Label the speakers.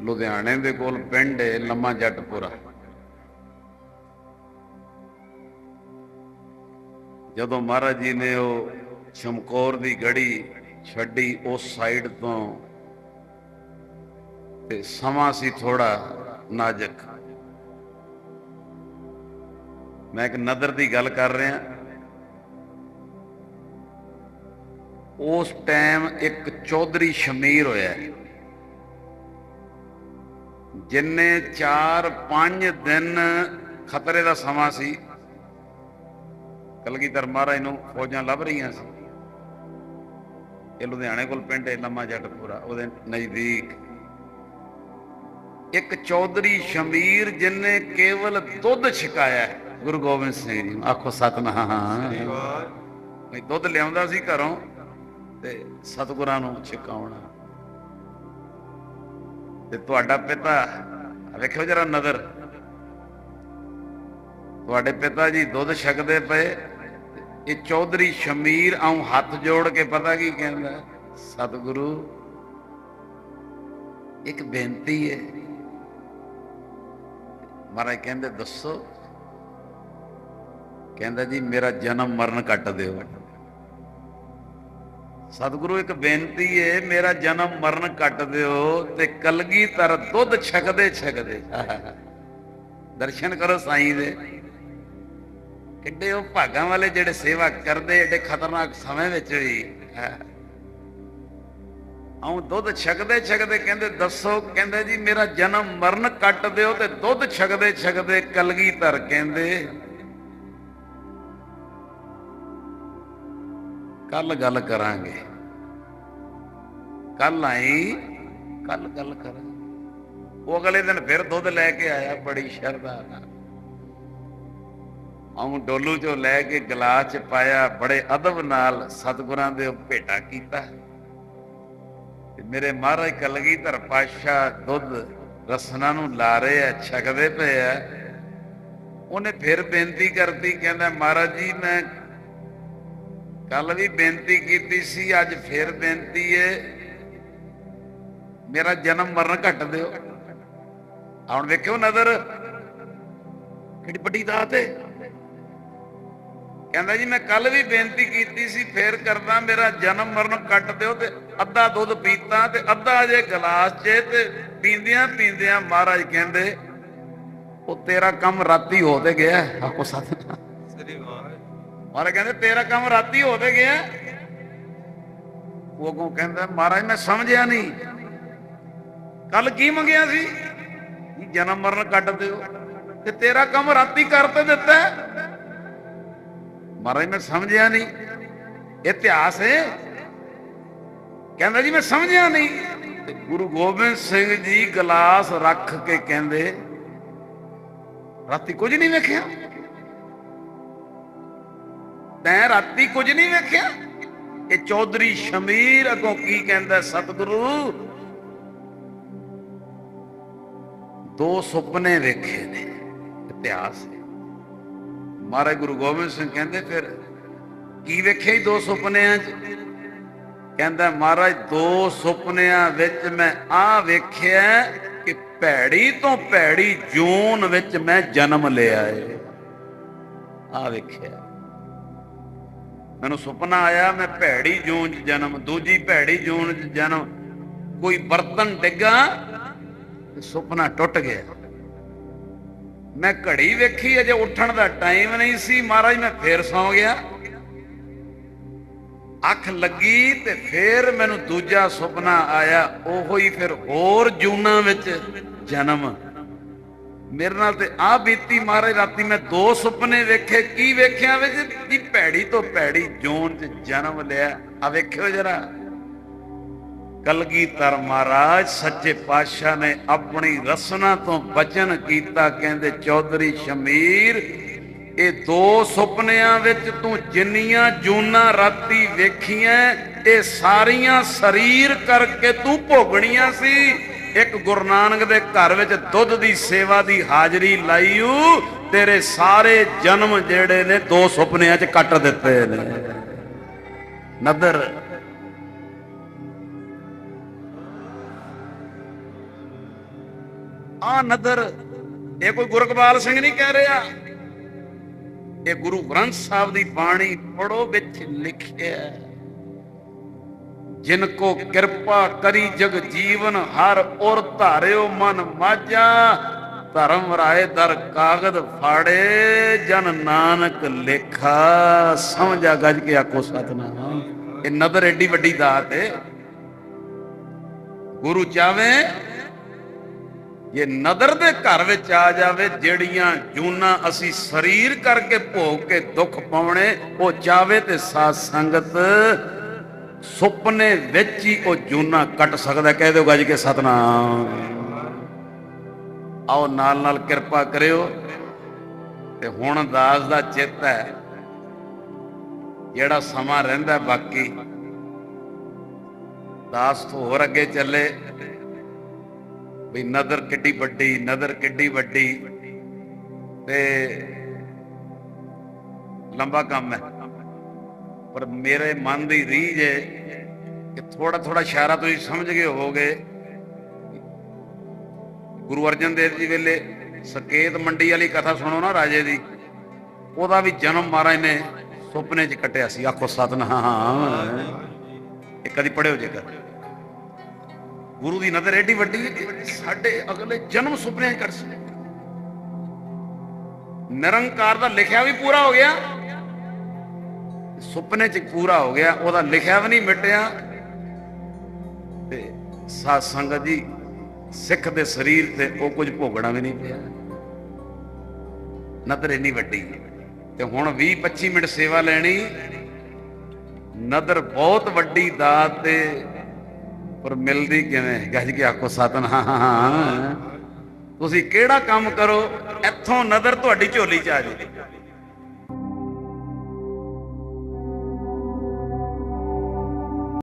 Speaker 1: ਲੁਧਿਆਣੇ ਦੇ ਕੋਲ ਪਿੰਡ ਹੈ ਲੰਮਾ ਜੱਟਪੁਰਾ। ਜਦੋਂ ਮਹਾਰਾਜ ਜੀ ਨੇ ਉਹ ਚਮਕੌਰ ਦੀ ਗੜੀ ਛੱਡੀ ਉਸ ਸਾਈਡ ਤੋਂ, ਤੇ ਸਮਾਂ ਸੀ ਥੋੜਾ ਨਾਜ਼ੁਕ। ਮੈਂ ਇੱਕ ਨਦਰ ਦੀ ਗੱਲ ਕਰ ਰਿਹਾ। ਉਸ ਟਾਈਮ ਇੱਕ ਚੌਧਰੀ ਸ਼ਮੀਰ ਹੋਇਆ। ਜਿੰਨੇ 4-5 ਦਿਨ ਖਤਰੇ ਦਾ ਸਮਾਂ ਸੀ ਕਲਗੀਧਰ ਮਹਾਰਾਜ ਨੂੰ ਫੌਜਾਂ ਲੱਭ ਰਹੀਆਂ ਸੀ। ਇਹ ਲੁਧਿਆਣੇ ਕੋਲ ਪਿੰਡ ਹੈ ਲੰਮਾ ਜੱਟਪੁਰਾ ਉਹਦੇ ਨਜ਼ਦੀਕ। ਇੱਕ ਚੌਧਰੀ ਸ਼ਮੀਰ ਜਿਨੇ ਕੇਵਲ ਦੁੱਧ ਛਕਾਇਆ ਗੁਰੂ ਗੋਬਿੰਦ ਸਿੰਘ ਜੀ ਆਖੋ ਸਤਨਾਮ। ਨਹੀਂ ਦੁੱਧ ਲਿਆਉਂਦਾ ਸੀ ਘਰੋਂ ਤੇ ਸਤਿਗੁਰਾਂ ਨੂੰ ਛਕਾਉਣਾ। ਤੇ ਤੁਹਾਡਾ ਪਿਤਾ, ਵੇਖਿਓ ਜਰਾ ਨਜ਼ਰ। ਤੁਹਾਡੇ ਪਿਤਾ ਜੀ ਦੁੱਧ ਛਕਦੇ ਪਏ ਇਹ ਚੌਧਰੀ ਸ਼ਮੀਰ ਆਉਂ ਹੱਥ ਜੋੜ ਕੇ ਪਤਾ ਕੀ ਕਹਿੰਦਾ, ਸਤਿਗੁਰੂ, ਇੱਕ ਬੇਨਤੀ ਹੈ ਮਹਾਰਾਜ ਕਹਿੰਦੇ, ਦੱਸੋ। ਕਹਿੰਦਾ, ਜੀ, ਮੇਰਾ ਜਨਮ ਮਰਨ ਕੱਟ ਦਿਓ। ਸਤਿਗੁਰੂ, ਇੱਕ ਬੇਨਤੀ ਹੈ ਮੇਰਾ ਜਨਮ ਮਰਨ ਕੱਟ ਦਿਓ ਤੇ ਕਲਗੀ ਤਰ ਦੁੱਧ ਛਕਦੇ ਛਕਦੇ। ਦਰਸ਼ਨ ਕਰੋ ਸਾਈਂ ਦੇ। ਕਿੱਡੇ ਉਹ ਭਾਗਾਂ ਵਾਲੇ ਜਿਹੜੇ ਸੇਵਾ ਕਰਦੇ ਏਡੇ ਖਤਰਨਾਕ ਸਮੇਂ ਵਿੱਚ ਵੀ। ਆਉਂ ਦੁੱਧ ਛਕਦੇ ਛਕਦੇ ਕਹਿੰਦੇ, ਦੱਸੋ, ਕਹਿੰਦੇ, ਜੀ, ਮੇਰਾ ਜਨਮ ਮਰਨ ਕੱਟ ਦਿਓ ਤੇ ਦੁੱਧ ਛਕਦੇ ਛਕਦੇ ਕਲਗੀ ਧਰ ਕਹਿੰਦੇ। ਕੱਲ ਗੱਲ ਕਰਾਂਗੇ। ਕੱਲ ਆਈ ਕੱਲ ਗੱਲ ਕਰਾਂ ਉਹ ਅਗਲੇ ਦਿਨ ਫਿਰ ਦੁੱਧ ਲੈ ਕੇ ਆਇਆ ਬੜੀ ਸ਼ਰਧਾ ਨਾਲ। ਆਉਂ ਡੋਲੂ ਚੋਂ ਲੈ ਕੇ ਗਲਾਸ ਚ ਪਾਇਆ, ਬੜੇ ਅਦਬ ਨਾਲ ਸਤਿਗੁਰਾਂ ਦੇ ਭੇਟਾ ਕੀਤਾ। ਤੇ ਮੇਰੇ ਮਹਾਰਾਜ ਕਲਗੀਧਰ ਪਾਸ਼ਾ ਦੁੱਧ ਰਸਨਾ ਨੂੰ ਲਾ ਰਹੇ ਆ, ਛਕਦੇ ਪਏ ਆ। ਉਹਨੇ ਫਿਰ ਬੇਨਤੀ ਕਰਤੀ, ਕਹਿੰਦਾ, ਮਹਾਰਾਜ ਜੀ, ਮੈਂ ਕੱਲ ਵੀ ਬੇਨਤੀ ਕੀਤੀ ਸੀ, ਅੱਜ ਫਿਰ ਬੇਨਤੀ ਏ। ਮੇਰਾ ਜਨਮ ਮਰਨ ਘੱਟ ਦਿਓ। ਹੁਣ ਵੇਖਿਓ ਨਜ਼ਰ, ਕਿਹੜੀ ਵੱਡੀ ਦਾਤ ਏ। ਕਹਿੰਦਾ ਜੀ, ਮੈਂ ਕੱਲ ਵੀ ਬੇਨਤੀ ਕੀਤੀ ਸੀ, ਫੇਰ ਕਰਦਾ ਮੇਰਾ ਜਨਮ ਮਰਨ ਕੱਟ ਦਿਓ ਤੇ ਅੱਧਾ ਦੁੱਧ ਪੀਤਾ ਤੇ ਅੱਧਾ ਜੇ ਗਲਾਸ 'ਚ ਤੇ ਪੀਂਦਿਆਂ ਪੀਂਦਿਆਂ ਮਹਾਰਾਜ ਕਹਿੰਦੇ, ਉਹ ਤੇਰਾ ਕੰਮ ਰਾਤੀ ਹੋ ਤੇ ਗਿਆ। ਆਕੋ ਸਤ ਮਹਾਰਾਜ ਕਹਿੰਦੇ, ਤੇਰਾ ਕੰਮ ਰਾਤੀ ਹੋ ਤੇ ਗਿਆ। ਉਹ ਅੱਗੋਂ ਕਹਿੰਦਾ ਮਹਾਰਾਜ ਮੈਂ ਸਮਝਿਆ ਨਹੀਂ। ਕੱਲ ਕੀ ਮੰਗਿਆ ਸੀ? ਜਨਮ ਮਰਨ ਕੱਟ ਦਿਓ। ਤੇ ਤੇਰਾ ਕੰਮ ਰਾਤੀ ਕਰ ਤੇ ਦਿੱਤਾ ਮਹਾਰਾਜ ਮੈਂ ਸਮਝਿਆ ਨਹੀਂ। ਇਤਿਹਾਸ ਹੈ। ਕਹਿੰਦਾ ਜੀ, ਮੈਂ ਸਮਝਿਆ ਨਹੀਂ। ਤੇ ਗੁਰੂ ਗੋਬਿੰਦ ਸਿੰਘ ਜੀ ਗਲਾਸ ਰੱਖ ਕੇ ਕਹਿੰਦੇ, ਰਾਤੀ ਕੁਝ ਨਹੀਂ ਵੇਖਿਆ। ਤੈਂ ਰਾਤੀ ਕੁਝ ਨਹੀਂ ਵੇਖਿਆ ਇਹ ਚੌਧਰੀ ਸ਼ਮੀਰ ਅਗੋਂ ਕੀ ਕਹਿੰਦਾ ਸਤਿਗੁਰੂ? ਦੋ ਸੁਪਨੇ ਵੇਖੇ ਨੇ, ਇਤਿਹਾਸ ਹੈ ਮਹਾਰਾਜ ਗੁਰੂ ਗੋਬਿੰਦ ਸਿੰਘ ਕਹਿੰਦੇ ਫਿਰ, ਕੀ ਵੇਖਿਆ ਹੀ ਦੋ ਸੁਪਨਿਆਂ 'ਚ? ਕਹਿੰਦਾ, ਮਹਾਰਾਜ, ਦੋ ਸੁਪਨਿਆਂ ਵਿੱਚ ਮੈਂ ਆ ਵੇਖਿਆ ਕਿ ਭੈੜੀ ਤੋਂ ਭੈੜੀ ਜੂਨ ਵਿੱਚ ਮੈਂ ਜਨਮ ਲਿਆ ਏ। ਆ ਵੇਖਿਆ। ਮੈਨੂੰ ਸੁਪਨਾ ਆਇਆ, ਮੈਂ ਭੈੜੀ ਜੂਨ 'ਚ ਜਨਮ, ਦੂਜੀ ਭੈੜੀ ਜੂਨ 'ਚ ਜਨਮ। ਕੋਈ ਬਰਤਨ ਡਿੱਗਾ ਤੇ ਸੁਪਨਾ ਟੁੱਟ ਗਿਆ। ਮੈਂ ਘੜੀ ਵੇਖੀ, ਅਜੇ ਉੱਠਣ ਦਾ ਟਾਈਮ ਨਹੀਂ ਸੀ। ਮਹਾਰਾਜ, ਮੈਂ ਫੇਰ ਸੌਂ ਗਿਆ। ਅੱਖ ਲੱਗੀ ਤੇ ਫੇਰ ਮੈਨੂੰ ਦੂਜਾ ਸੁਪਨਾ ਆਇਆ। ਉਹੋ ਹੀ ਫਿਰ ਹੋਰ ਜੂਨਾਂ ਵਿੱਚ ਜਨਮ। ਮੇਰੇ ਨਾਲ ਤੇ ਆ ਬੀਤੀ ਮਹਾਰਾਜ, ਰਾਤੀ ਮੈਂ ਦੋ ਸੁਪਨੇ ਵੇਖੇ। ਕੀ ਵੇਖਿਆ ਵਿੱਚ ਦੀ ਭੈੜੀ ਤੋਂ ਭੈੜੀ ਜੂਨ 'ਚ ਜਨਮ ਲਿਆ? ਆ ਵੇਖਿਓ ਜਰਾ। ਕਲਗੀਧਰ ਮਹਾਰਾਜ, ਸੱਚੇ ਪਾਤਸ਼ਾਹ ਨੇ ਆਪਣੀ ਰਸਨਾ ਤੋਂ ਬਚਨ ਕੀਤਾ, ਕਹਿੰਦੇ ਚੌਧਰੀ ਸ਼ਮੀਰ, ਇਹ ਦੋ ਸੁਪਨਿਆਂ ਵਿੱਚ ਤੂੰ ਜਿੰਨੀਆਂ ਜੂਨਾਂ ਰਾਤੀ ਵੇਖੀਆਂ, ਇਹ ਸਾਰੀਆਂ ਸਰੀਰ ਕਰਕੇ ਤੂੰ ਭੋਗਣੀਆਂ ਸੀ। ਇੱਕ ਗੁਰੂ ਨਾਨਕ ਦੇ ਘਰ ਵਿੱਚ ਦੁੱਧ ਦੀ ਸੇਵਾ ਦੀ ਹਾਜ਼ਰੀ ਲਾਈਉ ਤੇਰੇ ਸਾਰੇ ਜਨਮ ਜਿਹੜੇ ਨੇ ਦੋ ਸੁਪਨਿਆਂ 'ਚ ਕੱਟ ਦਿੱਤੇ ਨੇ। ਨਦਰ। ਆ ਨਦਰ, ਇਹ ਕੋਈ ਗੁਰਕਬਾਲ ਸਿੰਘ ਨਹੀਂ ਕਹਿ ਰਿਹਾ। ਇਹ ਗੁਰੂ ਗ੍ਰੰਥ ਸਾਹਿਬ ਦੀ ਬਾਣੀ ਪੜੋ ਵਿੱਚ ਲਿਖਿਆ ਹੈ। ਜਿਨ ਕੋ ਕਿਰਪਾ ਕਰੀ ਜਗ ਜੀਵਨ, ਹਰ ਔਰ ਧਾਰਿਓ ਮਨ ਮਾਝਾ। ਧਰਮ ਰਾਏ ਦਰ ਕਾਗਦ ਫਾੜੇ, ਜਨ ਨਾਨਕ ਲੇਖਾ। ਸਮਝਾ ਗੱਜ ਕੇ ਆਖੋ ਸਤਨਾਮ। ਇਹ ਨਦਰ ਏਡੀ ਵੱਡੀ ਦਾਤ ਹੈ ਗੁਰੂ ਚਾਵੇ ਇਹ ਨਦਰ ਦੇ ਘਰ ਵਿੱਚ ਆ ਜਾਵੇ, ਜਿਹੜੀਆਂ ਜੂਨਾ ਅਸੀਂ ਸਰੀਰ ਕਰਕੇ ਭੋਗ ਕੇ ਦੁੱਖ ਪਾਉਣੇ, ਉਹ ਚਾਵੇ ਤੇ ਸਾਧ ਸੰਗਤ ਸੁਪਨੇ ਵਿੱਚ ਹੀ ਉਹ ਜੂਨਾ ਕੱਟ ਸਕਦਾ, ਕਹਿ ਦਿਓ ਗੱਜ ਕੇ ਸਤਨਾਮ। ਆਓ ਨਾਲ ਨਾਲ ਕਿਰਪਾ ਕਰਿਓ। ਤੇ ਹੁਣ ਦਾਸ ਦਾ ਚਿੱਤ ਹੈ, ਜਿਹੜਾ ਸਮਾਂ ਰਹਿੰਦਾ ਬਾਕੀ। ਦਾਸ ਤੋਂ ਹੋਰ ਅੱਗੇ ਚੱਲੇ, ਵੀ ਨਦਰ ਕਿੱਡੀ ਵੱਡੀ, ਨਦਰ ਕਿੱਡੀ ਵੱਡੀ। ਤੇ ਲੰਬਾ ਕੰਮ ਹੈ। ਪਰ ਮੇਰੇ ਮਨ ਦੀ ਰੀਝ ਹੈ ਕਿ ਥੋੜਾ ਥੋੜਾ ਇਸ਼ਾਰਾ ਤੁਸੀਂ ਸਮਝ ਗਏ ਹੋਵੋਗੇ। ਗੁਰੂ ਅਰਜਨ ਦੇਵ ਜੀ ਵੇਲੇ ਸਕੇਤ ਮੰਡੀ ਵਾਲੀ ਕਥਾ ਸੁਣੋ ਨਾ ਰਾਜੇ ਦੀ। ਉਹਦਾ ਵੀ ਜਨਮ ਮਹਾਰਾਜ ਨੇ ਸੁਪਨੇ 'ਚ ਕੱਟਿਆ ਸੀ। ਆਖੋ ਸਤਨਾਮ। ਇਹ ਕਦੀ ਪੜਿਓ ਜੇਕਰ। ਗੁਰੂ ਦੀ ਨਜ਼ਰ ਏਡੀ ਵੱਡੀ ਹੈ ਕਿ ਸਾਡੇ ਅਗਲੇ ਜਨਮ ਸੁਪਨਿਆਂ 'ਚ ਕੱਟ ਸੀ। ਨਿਰੰਕਾਰ ਦਾ ਲਿਖਿਆ ਵੀ ਪੂਰਾ ਹੋ ਗਿਆ। ਸੁਪਨੇ 'ਚ ਪੂਰਾ ਹੋ ਗਿਆ, ਉਹਦਾ ਲਿਖਿਆ ਵੀ ਨਹੀਂ ਮਿਟਿਆ। ਤੇ ਸਾਧ ਸੰਗਤ ਜੀ, ਸਿੱਖ ਦੇ ਸਰੀਰ ਤੇ ਉਹ ਕੁਝ ਭੋਗਣਾ ਵੀ ਨਹੀਂ ਪਿਆ। ਨਦਰ ਇੰਨੀ ਵੱਡੀ ਤੇ ਹੁਣ 20 25 ਮਿੰਟ ਸੇਵਾ ਲੈਣੀ। ਨਦਰ ਬਹੁਤ ਵੱਡੀ ਦਾਤ ਤੇ, ਪਰ ਮਿਲਦੀ ਕਿਵੇਂ? ਗੱਜ ਕੇ ਆਖੋ ਸਤਨਾਮ ਤੁਸੀਂ ਕਿਹੜਾ ਕੰਮ ਕਰੋ, ਇੱਥੋਂ ਨਦਰ ਤੁਹਾਡੀ ਝੋਲੀ ਚ ਆ ਜੇ